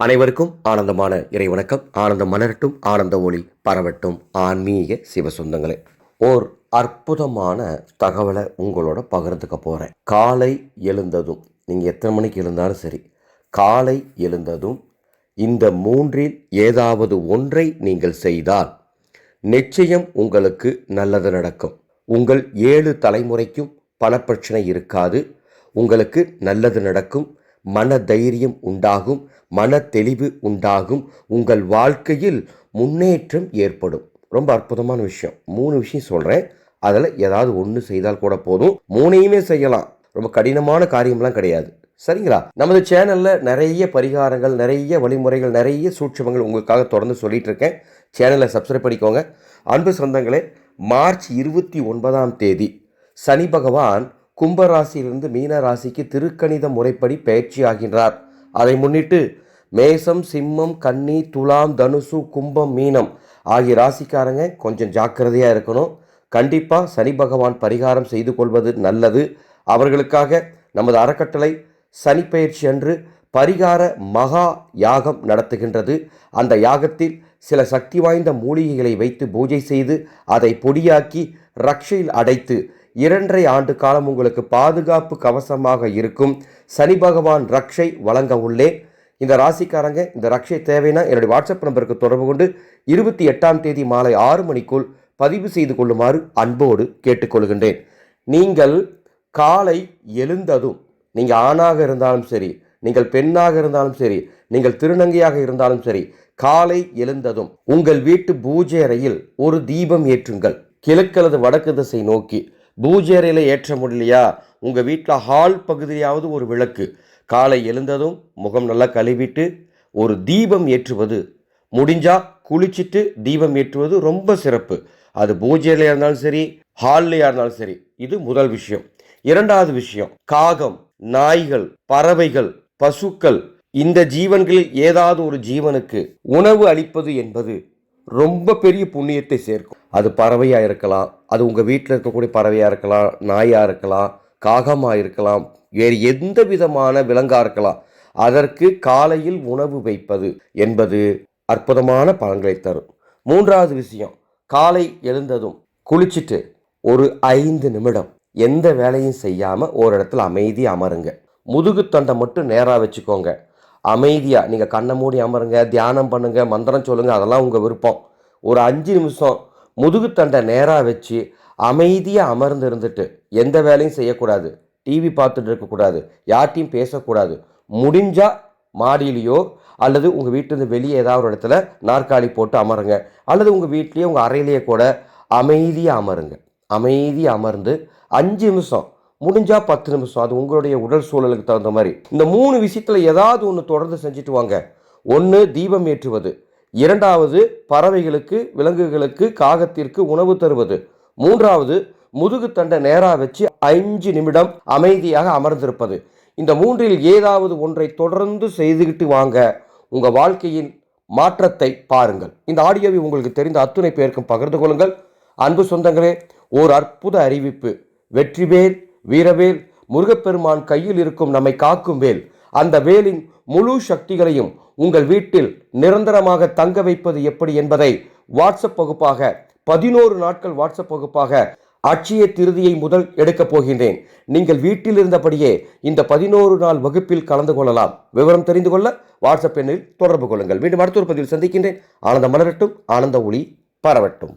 அனைவருக்கும் ஆனந்தமான இறை வணக்கம். ஆனந்தம் மலரட்டும் ஆனந்த ஒளி பரவட்டும். ஆன்மீக சிவசொந்தங்களே ஓர் அற்புதமான தகவலை உங்களோட பகிர்ந்துக்க போகிறேன் காலை எழுந்ததும் நீங்கள் எத்தனை மணிக்கு எழுந்தாலும் சரி காலை எழுந்ததும் இந்த மூன்றில் ஏதாவது ஒன்றை நீங்கள் செய்தால் நிச்சயம் உங்களுக்கு நல்லது நடக்கும். உங்கள் ஏழு தலைமுறைக்கும் பணப்பிரச்சனை இருக்காது. உங்களுக்கு நல்லது நடக்கும். மன தைரியம் உண்டாகும் மன தெளிவு உண்டாகும் உங்கள் வாழ்க்கையில் முன்னேற்றம் ஏற்படும். ரொம்ப அற்புதமான விஷயம். மூணு விஷயம் சொல்கிறேன் அதில் ஏதாவது ஒன்று செய்தால் கூட போதும். மூணையுமே செய்யலாம். ரொம்ப கடினமான காரியம்லாம் கிடையாது. சரிங்களா? நமது சேனலில் நிறைய பரிகாரங்கள் நிறைய வழிமுறைகள் நிறைய சூட்சமங்கள் உங்களுக்காக தொடர்ந்து சொல்லிட்டு இருக்கேன். சேனலை சப்ஸ்கிரைப் பண்ணிக்கோங்க. அன்பு சொந்தங்களே மார்ச் இருபத்தி ஒன்பதாம் தேதி சனி பகவான் கும்பராசியிலிருந்து மீன ராசிக்கு திருக்கணித முறைப்படி பயிற்சி ஆகின்றார். அதை முன்னிட்டு மேசம் சிம்மம் கன்னி துலாம் தனுசு கும்பம் மீனம் ஆகிய ராசிக்காரங்க கொஞ்சம் ஜாக்கிரதையாக இருக்கணும். கண்டிப்பாக சனி பகவான் பரிகாரம் செய்து கொள்வது நல்லது. அவர்களுக்காக நமது அறக்கட்டளை சனி பயிற்சி அன்று பரிகார மகா யாகம் நடத்துகின்றது. அந்த யாகத்தில் சில சக்தி வாய்ந்த மூலிகைகளை வைத்து பூஜை செய்து அதை பொடியாக்கி ரக்ஷையில் அடைத்து இரண்டரை ஆண்டு காலம் உங்களுக்கு பாதுகாப்பு கவசமாக இருக்கும். சனி பகவான் ரக்ஷை வழங்க உள்ளேன் இந்த ராசிக்காரங்க இந்த ரக்ஷை தேவைன்னா என்னுடைய வாட்ஸ்அப் நம்பருக்கு தொடர்பு கொண்டு இருபத்தி எட்டாம் தேதி மாலை ஆறு மணிக்குள் பதிவு செய்து கொள்ளுமாறு அன்போடு கேட்டுக்கொள்கின்றேன். நீங்கள் காலை எழுந்ததும் நீங்கள் ஆணாக இருந்தாலும் சரி நீங்கள் பெண்ணாக இருந்தாலும் சரி நீங்கள் திருநங்கையாக இருந்தாலும் சரி காலை எழுந்ததும் உங்கள் வீட்டு பூஜை அறையில் ஒரு தீபம் ஏற்றுங்கள். கிழக்கல்லது வடக்கு திசை நோக்கி. பூஜை அறையில் ஏற்ற முடியலையா? உங்கள் வீட்டில் ஹால் பகுதியாவது ஒரு விளக்கு. காலை எழுந்ததும் முகம் நல்லா கழுவிட்டு ஒரு தீபம் ஏற்றுவது. முடிஞ்சால் குளிச்சுட்டு தீபம் ஏற்றுவது ரொம்ப சிறப்பு. அது பூஜையிலையா இருந்தாலும் சரி ஹால்லையாக இருந்தாலும் சரி இது முதல் விஷயம். இரண்டாவது விஷயம் காகம் நாய்கள் பறவைகள் பசுக்கள் இந்த ஜீவன்களில் ஏதாவது ஒரு ஜீவனுக்கு உணவு அளிப்பது என்பது. ரொம்ப பெரிய புண்ணியத்தை சேர்க்கும். அது பறவையாக இருக்கலாம் அது உங்கள் வீட்டில் இருக்கக்கூடிய பறவையாக இருக்கலாம் நாயாக இருக்கலாம் காகமாக இருக்கலாம் வேறு எந்த விதமான விலங்காக இருக்கலாம். அதற்கு காலையில் உணவு வைப்பது என்பது அற்புதமான பலன்களை தரும். மூன்றாவது விஷயம் காலை எழுந்ததும் குளிச்சுட்டு ஒரு ஐந்து நிமிடம் எந்த வேலையும் செய்யாமல் ஒரு இடத்துல அமைதி அமருங்க. முதுகுத்தண்டை மட்டும் நேராக வச்சுக்கோங்க. அமைதியாக நீங்கள் கண்ணை மூடி அமருங்க தியானம் பண்ணுங்கள் மந்திரம் சொல்லுங்கள் அதெல்லாம் உங்கள் விருப்பம். ஒரு அஞ்சு நிமிஷம் முதுகுத்தண்டை நேராக வச்சு அமைதியாக அமர்ந்து இருந்துட்டு எந்த வேலையும் செய்யக்கூடாது. டிவி பார்த்துட்டு இருக்கக்கூடாது. யார்ட்டையும் பேசக்கூடாது. முடிஞ்சால் மாடியிலையோ அல்லது உங்கள் வீட்டிலேருந்து வெளியே ஏதாவது ஒரு இடத்துல நாற்காலி போட்டு அமருங்க. அல்லது உங்கள் வீட்லேயே உங்கள் அறையிலேயே கூட அமைதியாக அமருங்க. அமைதியாக அமர்ந்து அஞ்சு நிமிஷம் முடிஞ்சால் பத்து நிமிஷம். அது உங்களுடைய உடல் சூழலுக்கு தகுந்த மாதிரி. இந்த மூணு விஷயத்தில் ஏதாவது ஒன்று தொடர்ந்து செஞ்சுட்டு வாங்க. ஒன்று தீபம் ஏற்றுவது. இரண்டாவது பறவைகளுக்கு விலங்குகளுக்கு காகத்திற்கு உணவு தருவது. மூன்றாவது முதுகுத்தண்டை நேராக வச்சு அஞ்சு நிமிடம் அமைதியாக அமர்ந்திருப்பது. இந்த மூன்றில் ஏதாவது ஒன்றை தொடர்ந்து செய்துக்கிட்டு வாங்க. உங்கள் வாழ்க்கையின் மாற்றத்தை பாருங்கள். இந்த ஆடியோவை உங்களுக்கு தெரிந்த அத்துணை பேருக்கும் பகிர்ந்து கொள்ளுங்கள். அன்பு சொந்தங்களே ஓர் அற்புத அறிவிப்பு. வெற்றிவேல் வீரவேல் முருகப்பெருமான் கையில் இருக்கும் நம்மை காக்கும் வேல். அந்த வேலின் முழு சக்திகளையும் உங்கள் வீட்டில் நிரந்தரமாக தங்க வைப்பது எப்படி என்பதை வாட்ஸ்அப் வகுப்பாக பதினோரு நாட்கள் வாட்ஸ்அப் வகுப்பாக அட்சய திருதியை முதல் எடுக்கப் போகின்றேன். நீங்கள் வீட்டில் இருந்தபடியே இந்த பதினோரு நாள் வகுப்பில் கலந்து கொள்ளலாம். விவரம் தெரிந்து கொள்ள வாட்ஸ்அப் எண்ணில் தொடர்பு கொள்ளுங்கள். மீண்டும் அடுத்த ஒரு பதிவில் சந்திக்கின்றேன். ஆனந்த மலரட்டும் ஆனந்த ஒளி பரவட்டும்.